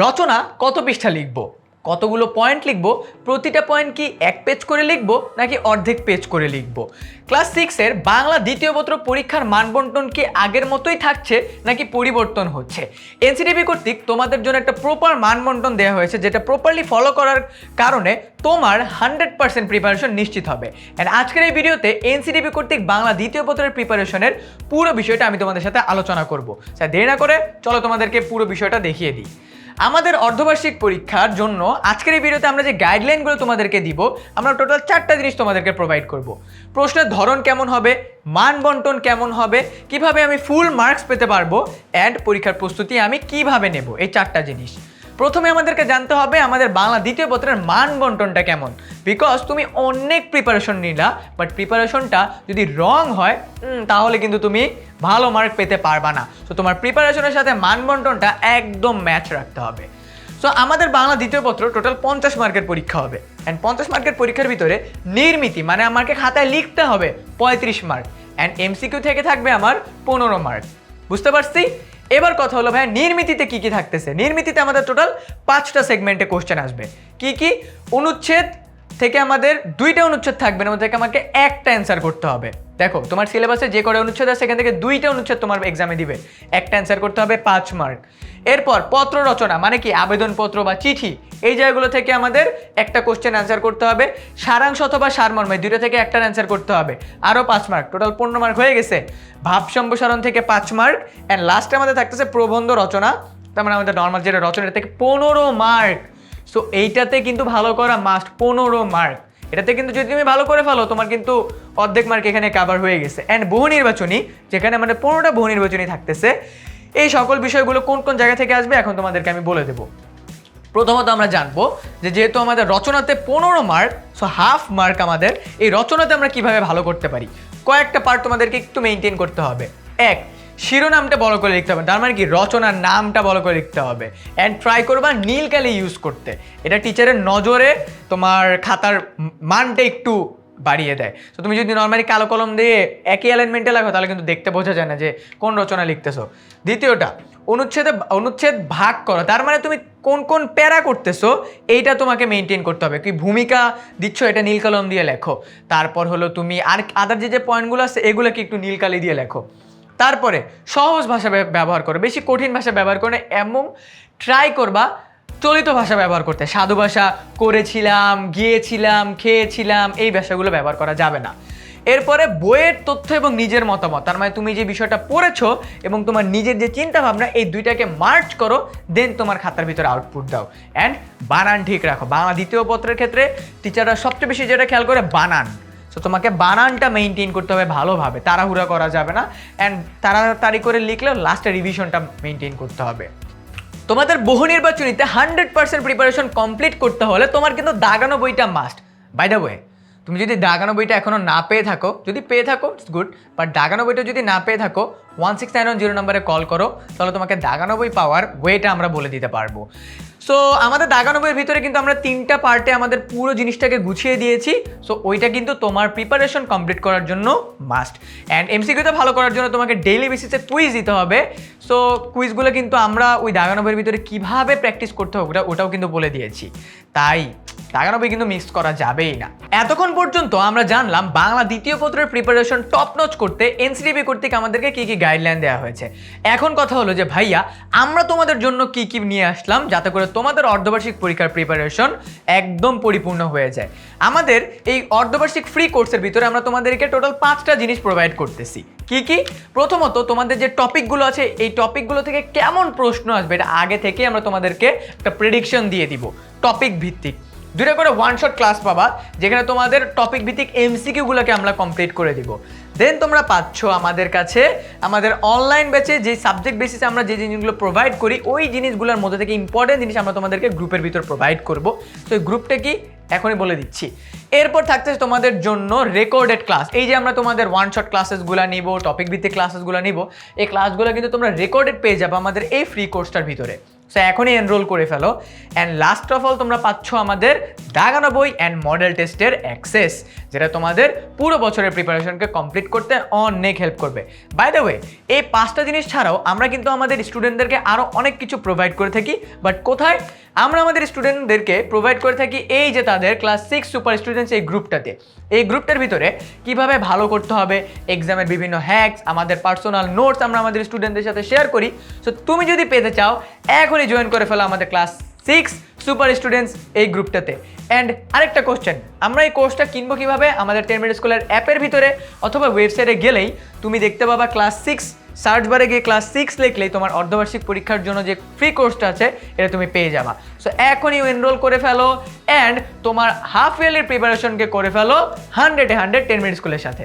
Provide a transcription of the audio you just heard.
রচনা কত পৃষ্ঠা লিখব? কতগুলো পয়েন্ট লিখব? প্রতিটা পয়েন্ট কি এক পেজ করে লিখব, নাকি অর্ধেক পেজ করে লিখব? ক্লাস সিক্সের বাংলা দ্বিতীয় পত্র পরীক্ষার মানবন্টন কি আগের মতোই থাকছে, নাকি পরিবর্তন হচ্ছে? এনসিটিভি কর্তৃক তোমাদের জন্য একটা প্রপার মানবন্টন দেওয়া হয়েছে, যেটা প্রপারলি ফলো করার কারণে তোমার হান্ড্রেড পার্সেন্ট প্রিপারেশন নিশ্চিত হবে। অ্যান্ড আজকের এই ভিডিওতে এনসিটিভি কর্তৃক বাংলা দ্বিতীয় পত্রের প্রিপারেশনের পুরো বিষয়টা আমি তোমাদের সাথে আলোচনা করব। স্যার, দেরি না করে চলো তোমাদেরকে পুরো বিষয়টা দেখিয়ে দিই। আমাদের অর্ধবার্ষিক পরীক্ষার জন্য আজকের এই ভিডিওতে আমরা যে গাইডলাইনগুলো তোমাদেরকে দিব, আমরা টোটাল চারটা জিনিস তোমাদেরকে প্রোভাইড করব। প্রশ্নের ধরন কেমন হবে, মান বন্টন কেমন হবে, কীভাবে আমি ফুল মার্কস পেতে পারব অ্যান্ড পরীক্ষার প্রস্তুতি আমি কীভাবে নেব, এই চারটা জিনিস। প্রথমে আমাদেরকে জানতে হবে আমাদের বাংলা দ্বিতীয় পত্রের মান বন্টনটা কেমন? বিকজ তুমি অনেক প্রিপারেশন নিলা বাট প্রিপারেশনটা যদি রং হয় তাহলে কিন্তু তুমি ভালো মার্ক পেতে পারবা না। তো তোমার প্রিপারেশনের সাথে মান বন্টনটা একদম ম্যাচ রাখতে হবে। সো আমাদের বাংলা দ্বিতীয় পত্র টোটাল পঞ্চাশ মার্কের পরীক্ষা হবে। অ্যান্ড পঞ্চাশ মার্কের পরীক্ষার ভিতরে নির্মিতি মানে আমাকে খাতায় লিখতে হবে পঁয়ত্রিশ মার্ক অ্যান্ড এমসিকিউ থেকে থাকবে আমার পনেরো মার্ক বুঝতে পারছি? এবার কথা হলো ভাই নির্মিতিতে কি কি থাকতেছে? নির্মিতিতে আমাদের টোটাল পাঁচটা সেগমেন্টে কোশ্চেন আসবে। কি কি? অনুচ্ছেদ থেকে আমাদের দুইটা অনুচ্ছেদ থাকবে না আমাদেরকে আমাকে একটা অ্যান্সার করতে হবে। দেখো, তোমার সিলেবাসে যে কটা অনুচ্ছেদ আছে, সেখান থেকে দুইটা অনুচ্ছেদ তোমার এক্সামে দিবে। একটা অ্যান্সার করতে হবে পাঁচ মার্ক এরপর পত্র রচনা মানে কি? আবেদনপত্র বা চিঠি। এই জায়গাগুলো থেকে আমাদের একটা কোশ্চেন অ্যান্সার করতে হবে। সারাংশ অথবা সারমর্ম দুইটা থেকে একটা অ্যান্সার করতে হবে। আরও পাঁচ মার্ক টোটাল পনেরো মার্ক হয়ে গেছে। ভাব সম্প্রসারণ থেকে পাঁচ মার্ক অ্যান্ড লাস্টে আমাদের থাকতেছে প্রবন্ধ রচনা। তার মানে আমাদের নর্মাল যেটা রচনা থেকে পনেরো মার্ক সো এইটাতে কিন্তু ভালো করা মাস্ট পনেরো মার্ক এটাতে কিন্তু যদি তুমি ভালো করে ফেলো, তোমার কিন্তু অর্ধেক মার্ক এখানে কাভার হয়ে গেছে। অ্যান্ড বহু নির্বাচনী, যেখানে আমাদের পনেরোটা বহু নির্বাচনী থাকতেছে। এই সকল বিষয়গুলো কোন কোন জায়গা থেকে আসবে এখন তোমাদেরকে আমি বলে দেবো। প্রথমত আমরা জানব যে যেহেতু আমাদের রচনাতে পনেরো মার্ক সো হাফ মার্ক আমাদের, এই রচনাতে আমরা কীভাবে ভালো করতে পারি? কয়েকটা পার্ট তোমাদেরকে একটু মেনটেন করতে হবে। এক শিরোনামটা বড় করে লিখতে হবে। তার মানে কি? রচনার নামটা বড় করে লিখতে হবে। অ্যান্ড ট্রাই করবা নীল কালি ইউজ করতে। এটা টিচারের নজরে তোমার খাতার মানটা একটু বাড়িয়ে দেয়। তো তুমি যদি নর্মালি কালো কলম দিয়ে একই অ্যালাইনমেন্টে লাগো, তাহলে কিন্তু দেখতে বোঝা যায় না যে কোন রচনা লিখতেছো। দ্বিতীয়টা, অনুচ্ছেদে অনুচ্ছেদ ভাগ করো। তার মানে তুমি কোন কোন প্যারা করতেছো, এইটা তোমাকে মেনটেন করতে হবে। কি ভূমিকা দিচ্ছ, এটা নীল কলম দিয়ে লেখো। তারপর হলো তুমি আর আদার যে যে পয়েন্টগুলো আছে, এগুলোকে একটু নীল কালি দিয়ে লেখো। তারপরে সহজ ভাষা ব্যবহার করো, বেশি কঠিন ভাষা ব্যবহার করে এমন ট্রাই করবা চলিত ভাষা ব্যবহার করতে। সাধু ভাষা করেছিলাম, গিয়েছিলাম, খেয়েছিলাম, এই ভাষাগুলো ব্যবহার করা যাবে না। এরপরে বইয়ের তথ্য এবং নিজের মতামত, তার মানে তুমি যে বিষয়টা পড়েছো এবং তোমার নিজের যে চিন্তা ভাবনা এই দুইটাকে মার্চ করো দেন তোমার খাতার ভিতরে আউটপুট দাও। অ্যান্ড বানান ঠিক রাখো। বাংলা দ্বিতীয় পত্রের ক্ষেত্রে টিচাররা সবচেয়ে বেশি যেটা খেয়াল করে, বানান। তো তোমাকে বানানটা মেনটেন করতে হবে ভালোভাবে। তাড়াহুড়া করা যাবে না। অ্যান্ড তাড়াতাড়ি করে লিখলেও লাস্টে রিভিশনটা মেনটেন করতে হবে। তোমাদের বহু নির্বাচনীতে হান্ড্রেড পার্সেন্ট প্রিপারেশন কমপ্লিট করতে হলে তোমার কিন্তু দাগানো বইটা মাস্ট বাই দ্য ওয়ে তুমি যদি দাগানো বইটা এখনও না পেয়ে থাকো, যদি পেয়ে থাকো ইটস গুড বাট দাগানো বইটা যদি না পেয়ে থাকো one six nine one zero নাম্বারে কল করো, তাহলে তোমাকে দাগানো বই পাওয়ার ওয়েটা আমরা বলে দিতে পারব। সো আমাদের দাগানো বইয়ের ভিতরে কিন্তু আমরা তিনটা পার্টে আমাদের পুরো জিনিসটাকে গুছিয়ে দিয়েছি সো ওইটা কিন্তু তোমার প্রিপারেশন কমপ্লিট করার জন্য মাস্ট অ্যান্ড এমসিকিউতে ভালো করার জন্য তোমাকে ডেইলি বেসিসে কুইজ দিতে হবে সো কুইজগুলো কিন্তু আমরা ওই দাগানো বইয়ের ভিতরে কীভাবে প্র্যাকটিস করতে হবে, ওটা ওটাও কিন্তু বলে দিয়েছি। তাই দাগানো কিন্তু মিক্স করা যাবেই না। এতক্ষণ পর্যন্ত আমরা জানলাম বাংলা দ্বিতীয় পত্রের প্রিপারেশন টপ নচ করতে এনসিডিবি কর্তৃক আমাদেরকে কি কি গাইডলাইন দেওয়া হয়েছে। এখন কথা হলো যে, ভাইয়া, আমরা তোমাদের জন্য কি কি নিয়ে আসলাম যাতে করে তোমাদের অর্ধবার্ষিক পরীক্ষার প্রিপারেশন একদম পরিপূর্ণ হয়ে যায়। আমাদের এই অর্ধবার্ষিক ফ্রি কোর্সের ভিতরে আমরা তোমাদেরকে টোটাল পাঁচটা জিনিস প্রোভাইড করতেছি। কি কি? প্রথমত, তোমাদের যে টপিকগুলো আছে, এই টপিকগুলো থেকে কেমন প্রশ্ন আসবে এটা আগে থেকে আমরা তোমাদেরকে একটা প্রেডিকশন দিয়ে দিব। টপিক ভিত্তিক দুটো করে ওয়ান শট ক্লাস পাবা, যেখানে তোমাদের টপিক ভিত্তিক এমসিকিউগুলোকে আমরা কমপ্লিট করে দিব। দেন তোমরা পাচ্ছ আমাদের কাছে, আমাদের অনলাইন ব্যাচে যে সাবজেক্ট বেসিসে আমরা যে জিনিসগুলো প্রোভাইড করি, ওই জিনিসগুলোর মধ্যে থেকে ইম্পর্টেন্ট জিনিস আমরা তোমাদেরকে গ্রুপের ভিতর প্রোভাইড করব। তো এই গ্রুপটা কি? এখনই বলে দিচ্ছি। এরপর থাকতেছে তোমাদের জন্য রেকর্ডেড ক্লাস এই যে আমরা তোমাদের ওয়ান শট ক্লাসেসগুলো নিব টপিক ভিত্তিক ক্লাসেসগুলো নিব, এই ক্লাসগুলো কিন্তু তোমরা রেকর্ডেড পেয়ে যাবে আমাদের এই ফ্রি কোর্সটার ভিতরে। সো এখনই এনরোল করে ফেলো। অ্যান্ড লাস্ট অফ অল তোমরা পাচ্ছ আমাদের দাগানো বই অ্যান্ড মডেল টেস্টের অ্যাক্সেস যেটা তোমাদের পুরো বছরের প্রিপারেশনকে কমপ্লিট করতে অনেক হেল্প করবে। বাই দ্য ওয়ে এই পাঁচটা জিনিস ছাড়াও আমরা কিন্তু আমাদের স্টুডেন্টদেরকে আরও অনেক কিছু প্রোভাইড করে থাকি। বাট কোথায়? আমরা আমাদের স্টুডেন্টদেরকে প্রোভাইড করে থাকি এই যে তাদের ক্লাস সিক্স সুপার স্টুডেন্টস এই গ্রুপটাতে এই গ্রুপটার ভিতরে কীভাবে ভালো করতে হবে এক্সামের বিভিন্ন হ্যাকস আমাদের পার্সোনাল নোটস আমরা আমাদের স্টুডেন্টদের সাথে শেয়ার করি। সো তুমি যদি পেতে চাও, এখনই জয়েন করে ফেলো আমাদের ক্লাস সিক্স সুপার স্টুডেন্টস এই গ্রুপটাতে। অ্যান্ড আরেকটা কোশ্চেন আমরা এই কোর্সটা কিনবো কীভাবে? আমাদের টেন মিনিট স্কুলের অ্যাপের ভিতরে অথবা ওয়েবসাইটে গেলেই তুমি দেখতে পাবা ক্লাস সিক্স সার্চ বারে গিয়ে ক্লাস সিক্স লিখলেই তোমার অর্ধবার্ষিক পরীক্ষার জন্য যে ফ্রি কোর্সটা আছে, এটা তুমি পেয়ে যাবা। সো এখনই এনরোল করে ফেলো অ্যান্ড তোমার হাফ ইয়ারলির প্রিপারেশনকে করে ফেলো হান্ড্রেডে হান্ড্রেড টেন মিনিট স্কুলের সাথে।